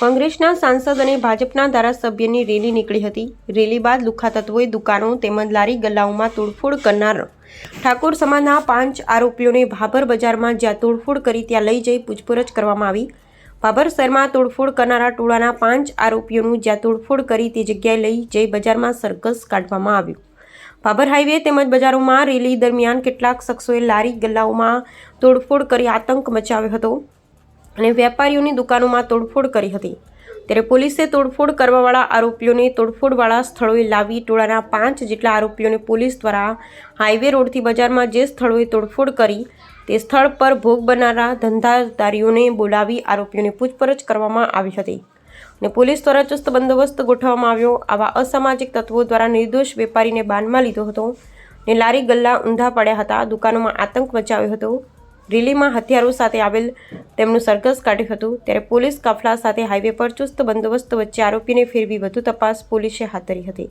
કોંગ્રેસના સાંસદ અને ભાજપના ધારાસભ્યની રેલી નીકળી હતી. રેલી બાદ લુખ્ખા તત્વોએ દુકાનો, તેમજ લારી ગલ્લાઓમાં તોડફોડ કરનાર ઠાકોર સમાજના પાંચ આરોપીઓને ભાભર બજારમાં જ્યાં તોડફોડ કરી ત્યાં લઈ જઈ પૂછપરછ કરવામાં આવી. ભાભર શહેરમાં તોડફોડ કરનારા ટોળાના પાંચ આરોપીઓનું જ્યાં તોડફોડ કરી તે જગ્યાએ લઈ જઈ બજારમાં સરઘસ કાઢવામાં આવ્યું. ભાભર હાઈવે તેમજ બજારોમાં રેલી દરમિયાન કેટલાક શખ્સોએ લારી ગલ્લાઓમાં તોડફોડ કરી આતંક મચાવ્યો હતો. અને વેપારીઓની દુકાનોમાં તોડફોડ કરી હતી. ત્યારે પોલીસે તોડફોડ કરવાવાળા આરોપીઓને તોડફોડવાળા સ્થળોએ લાવી ટોળાના પાંચ જેટલા આરોપીઓને પોલીસ દ્વારા હાઈવે રોડથી બજારમાં જે સ્થળોએ તોડફોડ કરી તે સ્થળ પર ભોગ બનનારા ધંધાદારીઓને બોલાવી આરોપીઓને પૂછપરછ કરવામાં આવી હતી. અને પોલીસ દ્વારા ચુસ્ત બંદોબસ્ત ગોઠવવામાં આવ્યો. આવા અસામાજિક તત્વો દ્વારા નિર્દોષ વેપારીને બાનમાં લીધો હતો ને લારી ગલ્લા ઊંધા પડ્યા હતા. દુકાનોમાં આતંક મચાવ્યો હતો. રેલીમાં હથિયારો સાથે આવેલ તેમનું સરઘસ કાઢ્યું હતું. ત્યારે પોલીસ કાફલા સાથે હાઈવે પર ચુસ્ત બંદોબસ્ત વચ્ચે આરોપીને ફેરવી વધુ તપાસ પોલીસે હાથ ધરી હતી.